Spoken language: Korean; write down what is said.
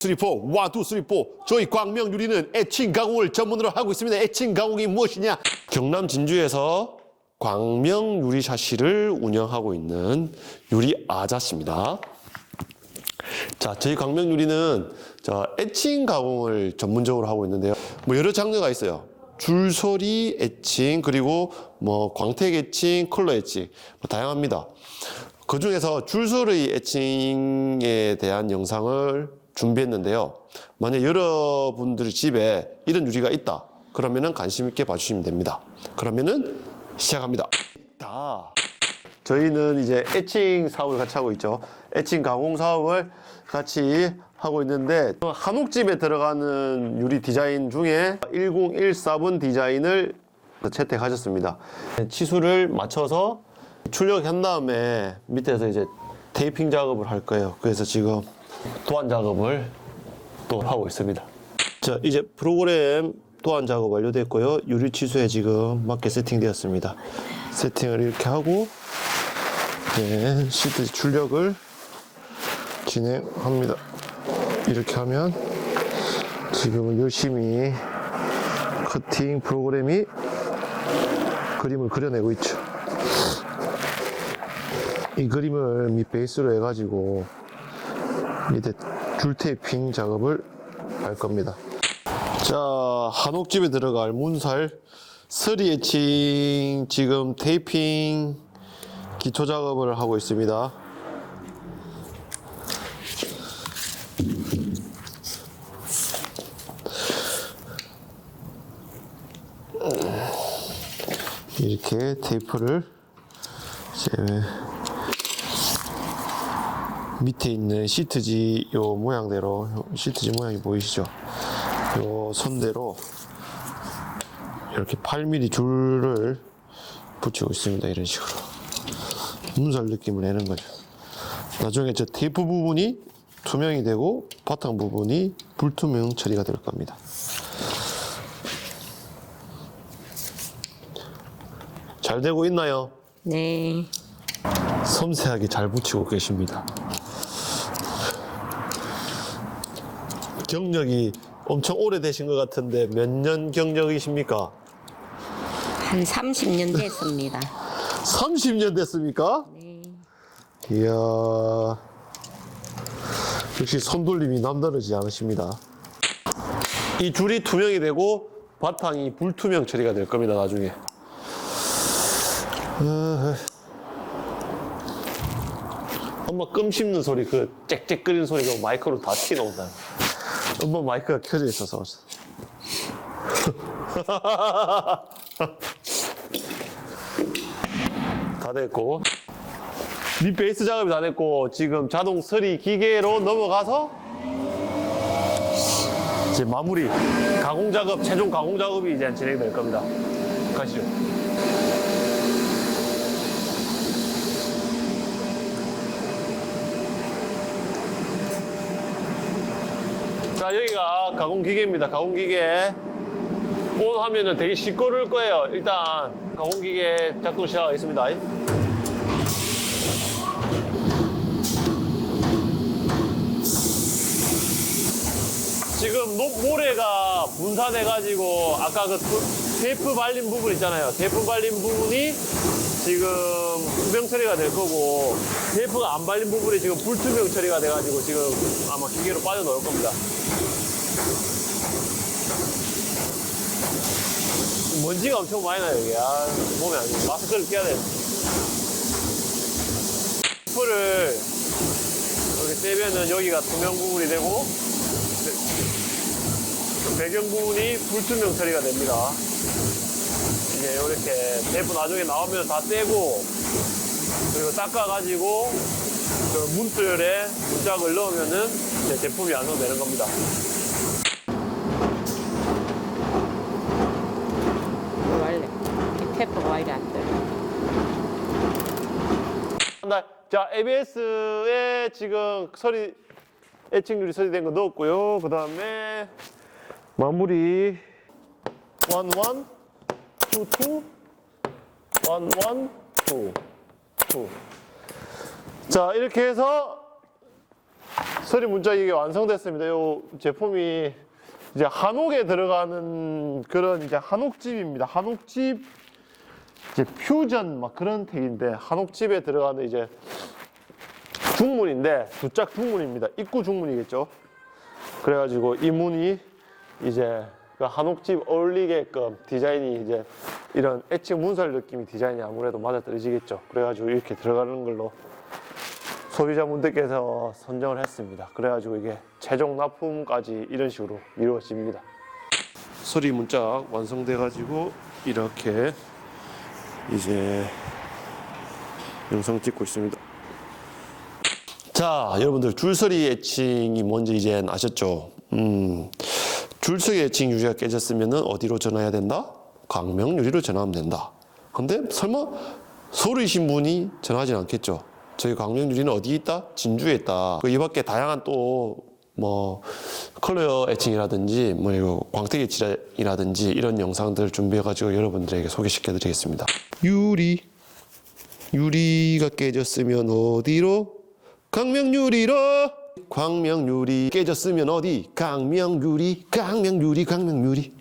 쓰리포 와두 쓰리포 저희 광명 유리는 애칭 가공을 전문으로 하고 있습니다. 애칭 가공이 무엇이냐? 경남 진주에서 광명 유리 샤시를 운영하고 있는 유리 아자씨입니다. 자, 저희 광명 유리는 저 애칭 가공을 전문적으로 하고 있는데요. 뭐 여러 장르가 있어요. 줄소리 애칭 그리고 뭐 광택 애칭, 컬러 애칭 뭐 다양합니다. 그 중에서 줄소리 애칭에 대한 영상을 준비했는데요. 만약 여러분들 집에 이런 유리가 있다. 그러면은 관심 있게 봐주시면 됩니다. 그러면은 시작합니다. 다. 저희는 이제 애칭 사업을 같이 하고 있죠. 애칭 가공 사업을 같이 하고 있는데 한옥집에 들어가는 유리 디자인 중에 1014번 디자인을 채택하셨습니다. 치수를 맞춰서 출력한 다음에 밑에서 이제 테이핑 작업을 할 거예요. 그래서 지금 도안 작업을 또 하고 있습니다. 자, 이제 프로그램 도안 작업 완료됐고요. 유리 치수에 지금 맞게 세팅되었습니다. 세팅을 이렇게 하고 이제 시트 출력을 진행합니다. 이렇게 하면 지금은 열심히 커팅 프로그램이 그림을 그려내고 있죠. 이 그림을 밑 베이스로 해가지고 밑에 줄 테이핑 작업을 할 겁니다. 자, 한옥집에 들어갈 문살 서리 애칭 지금 테이핑 기초 작업을 하고 있습니다. 이렇게 테이프를 이제 밑에 있는 시트지 요 모양대로 시트지 모양이 보이시죠? 요 선대로 이렇게 8mm 줄을 붙이고 있습니다. 이런 식으로 문살 느낌을 내는 거죠. 나중에 저 테이프 부분이 투명이 되고 바탕 부분이 불투명 처리가 될 겁니다. 잘 되고 있나요? 네. 섬세하게 잘 붙이고 계십니다. 경력이 엄청 오래되신 것 같은데 몇 년 경력이십니까? 한 30년 됐습니다. 30년 됐습니까? 네. 이야. 역시 손돌림이 남다르지 않으십니다. 이 줄이 투명이 되고 바탕이 불투명 처리가 될 겁니다, 나중에. 어, 엄마 껌 씹는 소리, 그 짹짹거리는 소리가 마이크로 다 튀어나온다. 엄마 마이크가 켜져 있어서. 다 됐고. 밑 베이스 작업이 다 됐고, 지금 자동 서리 기계로 넘어가서 이제 마무리, 가공 작업, 최종 가공 작업이 이제 진행될 겁니다. 가시죠. 자, 여기 가 가공 기계입니다. 가공 기계. 온 하면은 되게 시끄러울 거예요. 일단 가공 기계 작동 시작하겠습니다. 지금 녹 모래가 분산해가지고 아까 그 테- 테이프 발린 부분 있잖아요. 테이프 발린 부분이 지금 투명 처리가 될 거고 테이프가 안 발린 부분이 지금 불투명 처리가 돼가지고 지금 아마 기계로 빠져나올 겁니다. 먼지가 엄청 많이 나요, 여기. 아, 몸에 안 좋아. 마스크를 껴야 돼. 테이프를 이렇게 떼면은 여기가 투명 부분이 되고 배경 부분이 불투명 처리가 됩니다. 이제 이렇게 테이프 나중에 나오면 다 떼고 그리고 닦아가지고 그 문틀에 문짝을 넣으면은 이제 제품이 완성되는 겁니다. 원래 떠요. 나- 자, ABS에 지금 서리, 애칭률이 서리된 거 넣었고요. 그 다음에 마무리, 원, 원, 투, 투, 원, 원, 투, 투. 자, 이렇게 해서 서리 문자 이게 완성됐습니다. 이 제품이 이제 한옥에 들어가는 그런 이제 한옥집입니다. 한옥집 이제 퓨전 막 그런 택인데 한옥집에 들어가는 이제 중문인데 두짝 중문입니다. 입구 중문이겠죠. 그래가지고 이 문이 이제 그 한옥집 어울리게끔 디자인이 이제 이런 애칭 문설 느낌이 디자인이 아무래도 맞아떨어지겠죠. 그래가지고 이렇게 들어가는 걸로 소비자분들께서 선정을 했습니다. 그래가지고 이게 최종 납품까지 이런 식으로 이루어집니다. 소리 문짝 완성돼가지고 이렇게 이제 영상 찍고 있습니다. 자, 여러분들 줄서리 애칭이 뭔지 이제 아셨죠? 음, 줄서리 애칭 유리가 깨졌으면 어디로 전화해야 된다? 광명 유리로 전화하면 된다. 근데 설마 서울이신 분이 전화하진 않겠죠? 저희 광명 유리는 어디 있다? 진주에 있다. 그 이밖에 다양한 또 뭐 컬러 애칭이라든지 뭐 이거 광택 애칭이라든지 이런 영상들을 준비해가지고 여러분들에게 소개시켜드리겠습니다. 유리 유리가 깨졌으면 어디로? 강명유리로 광명유리 깨졌으면 어디? 강명유리 강명유리 강명유리